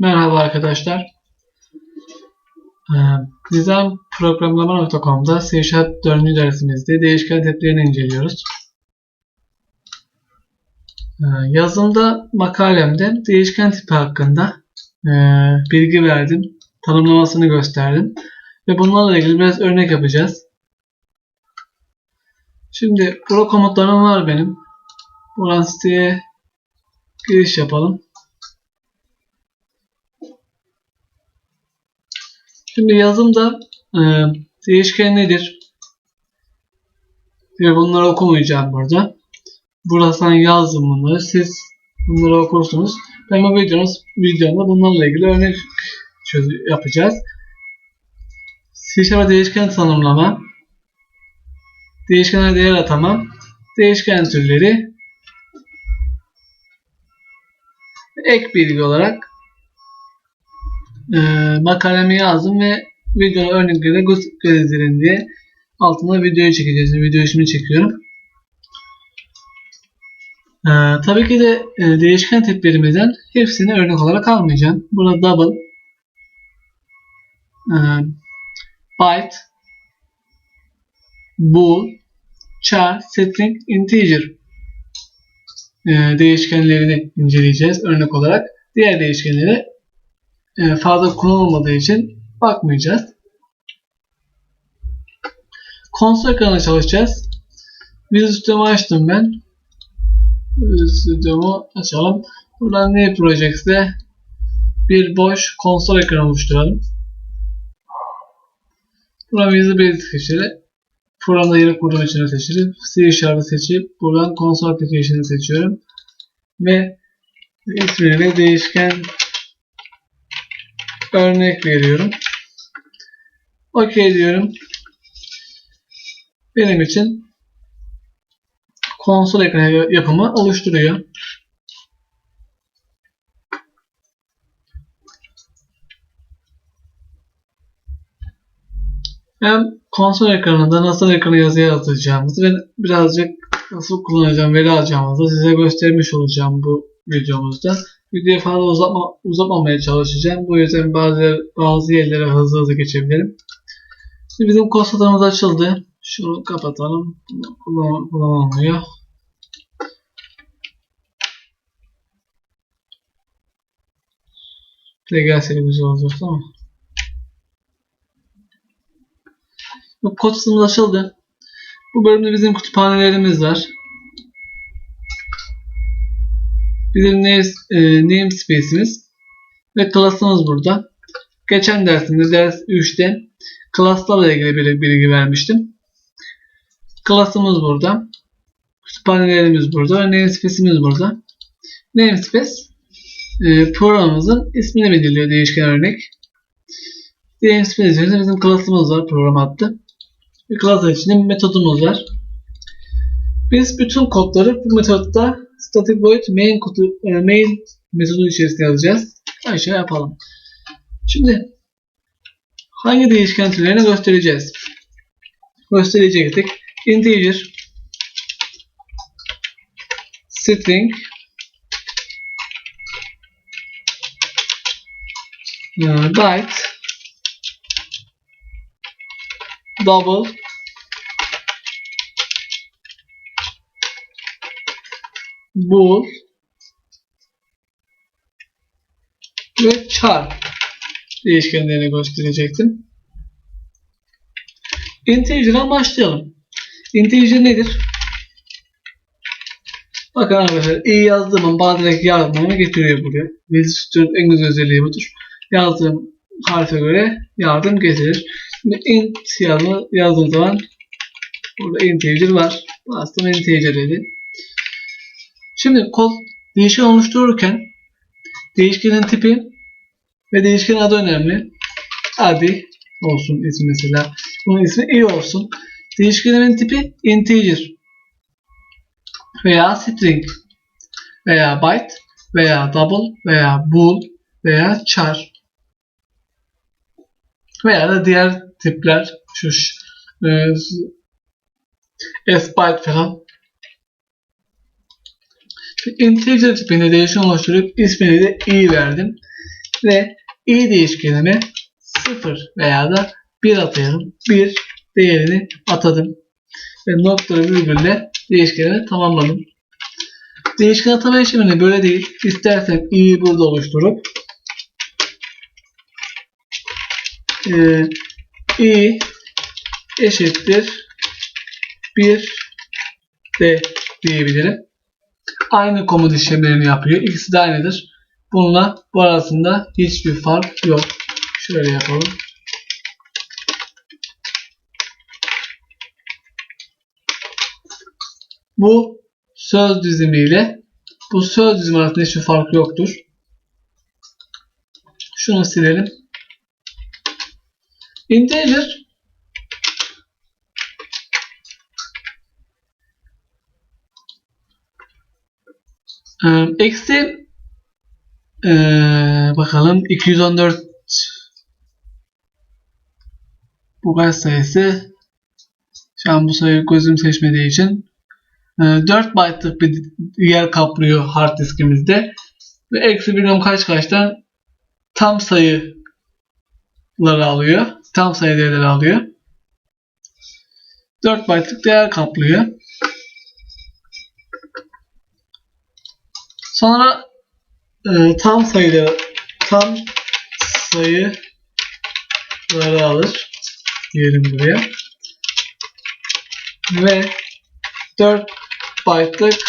Merhaba arkadaşlar. Ee, Design Programlama.com'da C Sharp 4. dersimizde değişken tiplerini inceliyoruz. Ee, yazımda makalemde değişken tipi hakkında e, bilgi verdim. Tanımlamasını gösterdim. Ve bunlarla ilgili biraz örnek yapacağız. Şimdi pro komutlarım var benim. Buradan siteye giriş yapalım. Şimdi yazımda e, değişken nedir? Ve bunları okumayacağım burada. Buradan yazdım bunları. Siz bunları okursunuz. Ben bu videomuz, videomda bunlarla ilgili örnek yapacağız. C değişken tanımlama, değişkenler değer atama, değişken türleri, ek bilgi olarak e, makalemi yazdım ve video örnekleri gösterin diye altına videoyu çekeceğiz. Video şimdi çekiyorum. E, tabii ki de e, değişken tiplerimizden hepsini örnek olarak almayacağım. Burada double, e, byte, bool, char, string, integer e, değişkenlerini inceleyeceğiz örnek olarak. Diğer değişkenleri fazla kullanılmadığı için bakmayacağız. Konsol ekranına çalışacağız. Visual Studio'mu açtım ben. Visual Studio'mu açalım. Buradan New Projects'te bir boş konsol ekranı oluşturalım. Buradan Visual Basic seçelim. Programda yeri kurduğum için seçelim. C Sharp'ı seçip buradan konsol application'ı seçiyorum. Ve ismini değişken örnek veriyorum. OK diyorum. Benim için konsol ekranı yapımı oluşturuyor. Hem konsol ekranında nasıl ekranı yazı yazacağımızı ve birazcık nasıl kullanacağım, veri alacağımızı size göstermiş olacağım bu videomuzda. Videoyu fazla uzatma, uzatmamaya çalışacağım. Bu yüzden bazı bazı yerlere hızlı hızlı geçebilirim. Şimdi bizim kod açıldı. Şunu kapatalım. Kullan, kullanılmıyor. Bir gelseydi güzel olacaktı ama. Bu kod açıldı. Bu bölümde bizim kütüphanelerimiz var. Bizim e, namespace'imiz ve class'ımız burada. Geçen dersimde ders 3'te class'larla ilgili bir bilgi vermiştim. Class'ımız burada. Kütüphanelerimiz burada ve namespace'imiz burada. Namespace e, programımızın ismini belirliyor değişken örnek. Namespace içerisinde bizim class'ımız var program adlı. Bir class içinde metodumuz var. Biz bütün kodları bu metodda static void main, kodu, e, main metodu içerisinde yazacağız. Aşağı yapalım. Şimdi hangi değişken türlerini göstereceğiz? Gösterecektik. Integer string e, byte double bool ve char değişkenlerini gösterecektim. Integer'dan başlayalım. Integer nedir? Bakın arkadaşlar i yazdığımın bağdaki yazmamı getiriyor buraya. Visual en güzel özelliği budur. Yazdığım harfe göre yardım getirir. Şimdi int yazma, yazdığım zaman burada integer var. Bastım integer dedi. Şimdi kod değişken oluştururken değişkenin tipi ve değişkenin adı önemli. Adi olsun ismi mesela. Bunun ismi i olsun. Değişkenimin tipi integer veya string veya byte veya double veya bool veya char veya da diğer tipler şu e, s byte falan integer tipinde değişken oluşturup ismini de i verdim. ve i değişkenime 0 veya da 1 atıyorum. 1 değerini atadım. Ve nokta virgülle değişkenimi tamamladım. Değişken atama işlemini böyle değil. İstersem i'yi burada oluşturup e, i eşittir 1 de diyebilirim. Aynı komut işlemlerini yapıyor. İkisi de aynıdır. Bununla bu arasında hiçbir fark yok. Şöyle yapalım. Bu söz dizimiyle bu söz dizimi arasında hiçbir fark yoktur. Şunu silelim. Integer Ee, eksi ee, bakalım 214 bu kaç sayısı? Şu an bu sayı gözüm seçmediği için. Ee, 4 byte'lık bir yer kaplıyor hard diskimizde. Ve eksi bilmem kaç kaçtan? Tam sayıları alıyor. Tam sayı değerleri alıyor. 4 byte'lık değer kaplıyor Sonra e, tam sayıları tam sayıları alır. Diyelim buraya. Ve 4 byte'lık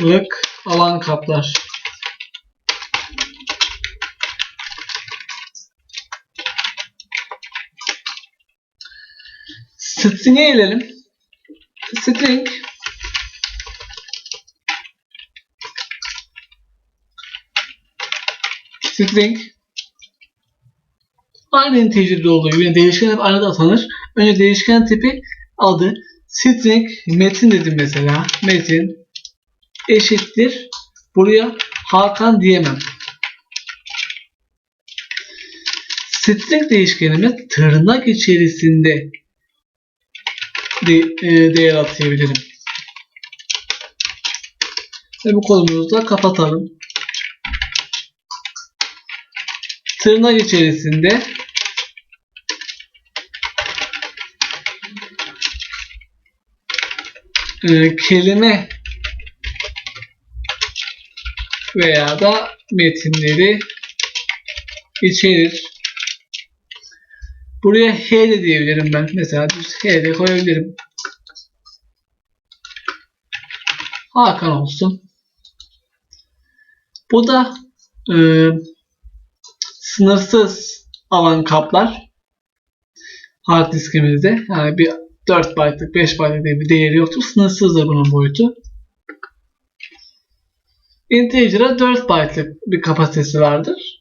lık alan kaplar. String'e gelelim. String string aynı integer'de olduğu gibi yani değişken hep aynı da atanır. Önce değişken tipi adı string metin dedim mesela. Metin eşittir. Buraya Hakan diyemem. String değişkenimiz tırnak içerisinde de, e, değer atayabilirim. Ve bu kodumuzu da kapatalım. Tırnak içerisinde e, kelime veya da metinleri içerir. Buraya H de diyebilirim ben. Mesela düz H de koyabilirim. Hakan olsun. Bu da e, sınırsız alan kaplar. Hard diskimizde. Yani bir 4 byte'lık 5 byte'lık diye bir değeri yoktur. Sınırsızdır bunun boyutu. Integer'a 4 byte'lık bir kapasitesi vardır.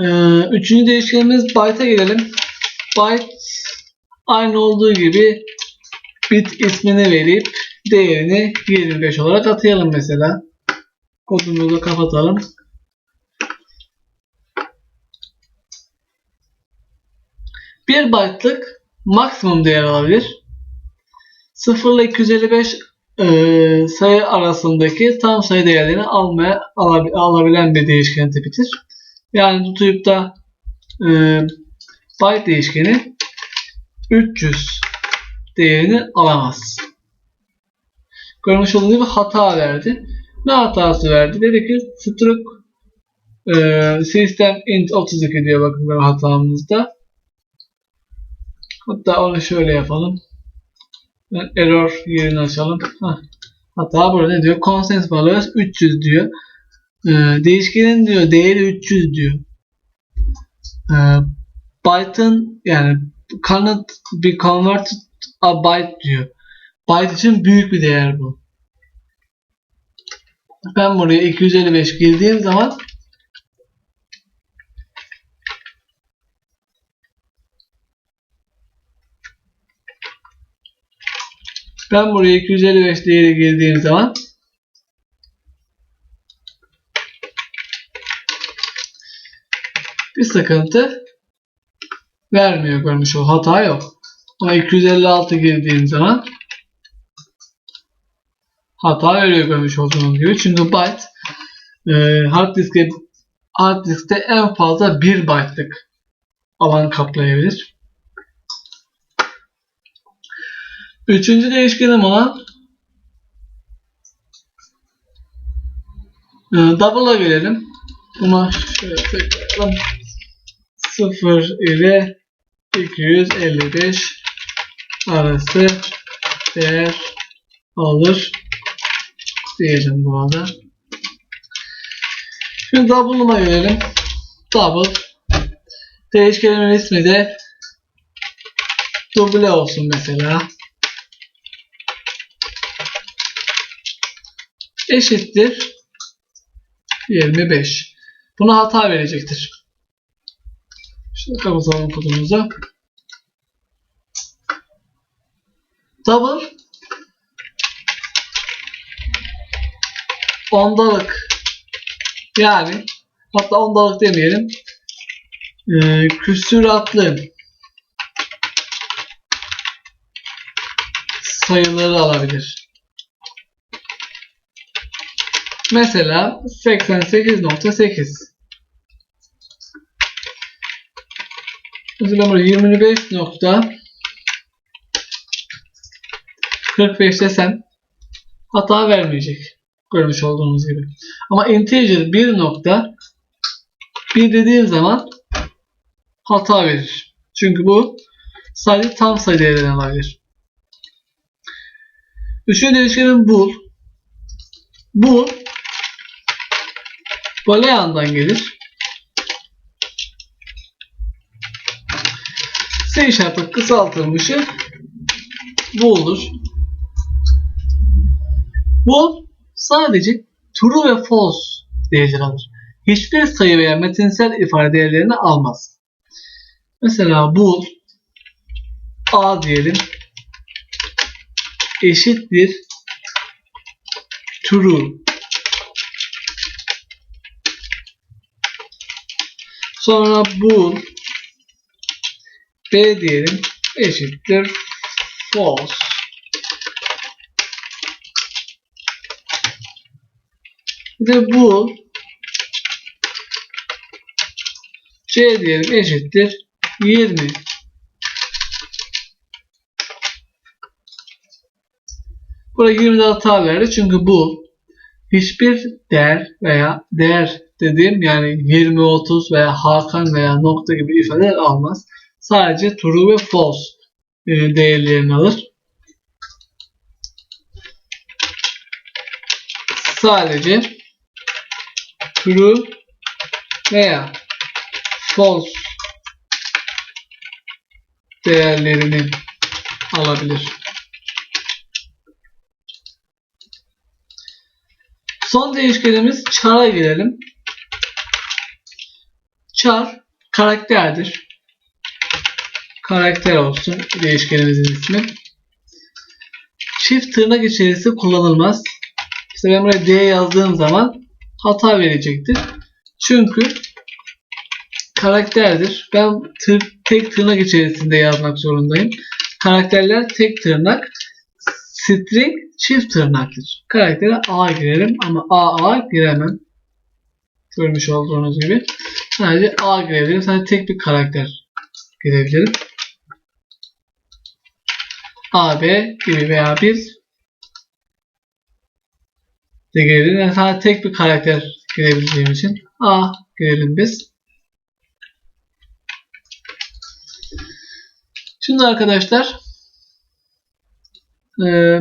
Ee, üçüncü değişkenimiz byte'a gelelim. Byte aynı olduğu gibi bit ismini verip değerini 25 olarak atayalım mesela. Kodumuzu kapatalım. Bir byte'lık maksimum değer alabilir. 0 ile 255 e, sayı arasındaki tam sayı değerlerini almaya alabilen bir değişken tipidir. Yani tutuyup da e, byte değişkeni 300 değerini alamaz. Görmüş olduğunuz gibi hata verdi. Ne hatası verdi? Dedi ki struct e, system int 32 diyor bakın benim hatamızda. Hatta onu şöyle yapalım. Error yerini açalım. Heh. Hata burada ne diyor? Constant values 300 diyor. Ee, değişkenin diyor değeri 300 diyor. Ee, byte'ın yani cannot be converted a byte diyor. Byte için büyük bir değer bu. Ben buraya 255 girdiğim zaman ben buraya 255 değeri girdiğim zaman bir sıkıntı vermiyor görmüş ol. Hata yok. Ama 256 girdiğim zaman hata veriyor görmüş olduğunuz gibi. Çünkü byte e, hard diske hard diskte en fazla 1 byte'lık alan kaplayabilir. Üçüncü değişkenim olan e, double'a gelelim. Buna şöyle tekrardan 0 ile 255 arası değer alır diyelim bu arada. Şimdi double'ıma gelelim. Double değişkenimin ismi de duble olsun mesela. Eşittir 25. Buna hata verecektir. Şimdi kapatalım kodumuzu. Double ondalık yani hatta ondalık demeyelim e, küsuratlı sayıları alabilir. Mesela 88.8 Burada 25 nokta 45 desem hata vermeyecek. Görmüş olduğunuz gibi. Ama integer 1 nokta 1 dediğim zaman hata verir. Çünkü bu sadece tam sayı değerlerini alabilir. Üçüncü değişkenin bool. Bool Boolean'dan gelir. C Sharp'ın kısaltılmışı bool'dur. Bool sadece true ve false değerleri alır. Hiçbir sayı veya metinsel ifade değerlerini almaz. Mesela bool a diyelim eşittir true sonra bool b diyelim. Eşittir. False. Bir de bool c diyelim. Eşittir. 20 Burada 20'de hata verdi. Çünkü bu hiçbir değer veya değer dediğim yani 20, 30 veya Hakan veya nokta gibi ifadeler almaz. Sadece true ve false e, değerlerini alır. Sadece true veya false değerlerini alabilir. Son değişkenimiz char'a girelim. Char karakterdir. Karakter olsun değişkenimizin ismi. Çift tırnak içerisi kullanılmaz. İşte ben buraya D yazdığım zaman hata verecektir. Çünkü karakterdir. Ben tır, tek tırnak içerisinde yazmak zorundayım. Karakterler tek tırnak. String çift tırnaktır. Karaktere A girelim ama A A giremem. Görmüş olduğunuz gibi. Sadece A girebilirim. Sadece tek bir karakter girebilirim. A, B gibi veya bir de girebilirim. Yani sadece tek bir karakter girebileceğim için A girelim biz. Şimdi arkadaşlar ee,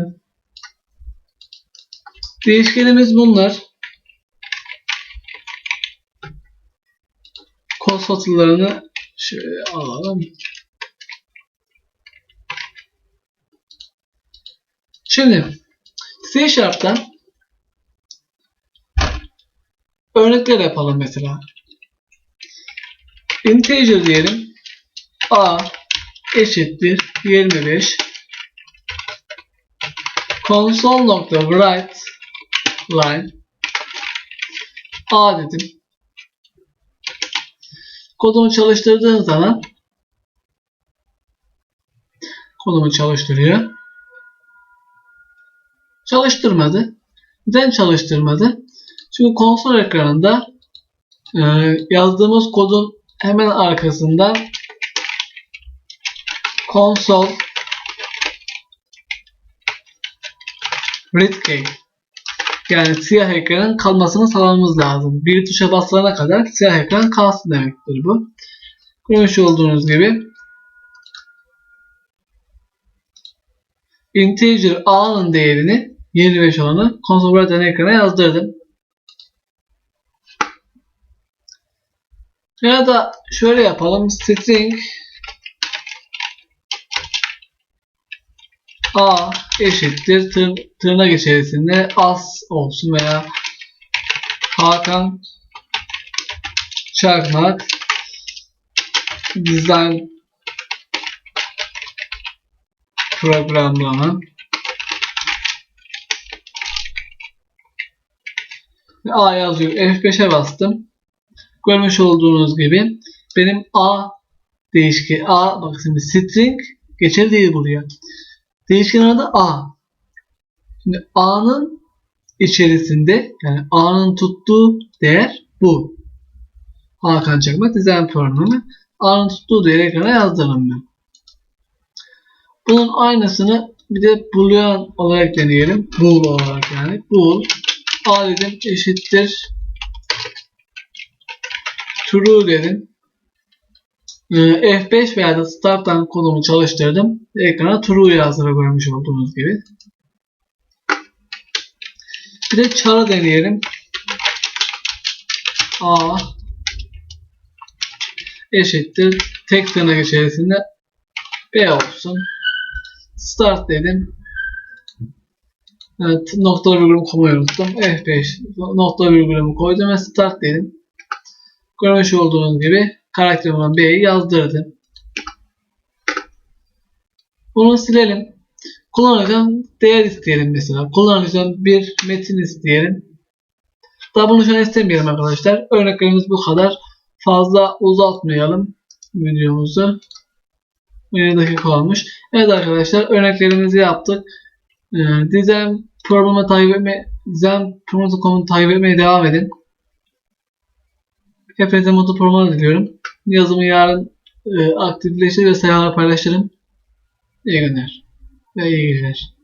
değişkenimiz bunlar. Kod satırlarını şöyle alalım. Şimdi C Sharp'tan örnekler yapalım mesela. Integer diyelim. A eşittir 25 console.write line a dedim. Kodumu çalıştırdığım zaman kodumu çalıştırıyor. Çalıştırmadı. Neden çalıştırmadı? Çünkü konsol ekranında e, yazdığımız kodun hemen arkasında konsol red key yani siyah ekranın kalmasını sağlamamız lazım. Bir tuşa basılana kadar siyah ekran kalsın demektir bu. Görmüş olduğunuz gibi integer a'nın değerini 25 olanı konsol red ekrana yazdırdım. Ya da şöyle yapalım. String a eşittir tır, tırnak içerisinde as olsun veya Hakan Çakmak Design Programlama Ve A yazıyor. F5'e bastım. Görmüş olduğunuz gibi benim A değişken A bak şimdi string geçer değil buraya. Değişken adı A. Şimdi A'nın içerisinde yani A'nın tuttuğu değer bu. Hakan Çakmak dizayn programı. A'nın tuttuğu değeri ekrana yazdırdım ben. Bunun aynısını bir de boolean olarak deneyelim. Bool olarak yani. Bool A dedim eşittir true dedim. Ee, F5 veya da start'tan kolumu çalıştırdım. Ekrana true yazdığını görmüş olduğunuz gibi. Bir de çarı deneyelim. A eşittir tek tırnak içerisinde B olsun. Start dedim. Evet, nokta virgülümü unuttum. F5 nokta virgülümü koydum ve start dedim. Görmüş olduğunuz gibi karakterim olan B'yi yazdırdım. Bunu silelim. Kullanıcıdan değer isteyelim mesela. Kullanıcıdan bir metin isteyelim. Daha bunu şu an istemeyelim arkadaşlar. Örneklerimiz bu kadar. Fazla uzatmayalım videomuzu. 20 dakika olmuş. Evet arkadaşlar örneklerimizi yaptık. Ee, Design programı takip etme, Design programı takip etmeye devam edin. Hepinize mutlu programlar diliyorum. Yazımı yarın e, aktifleşir ve sayfalar paylaşırım. İyi günler ve iyi geceler.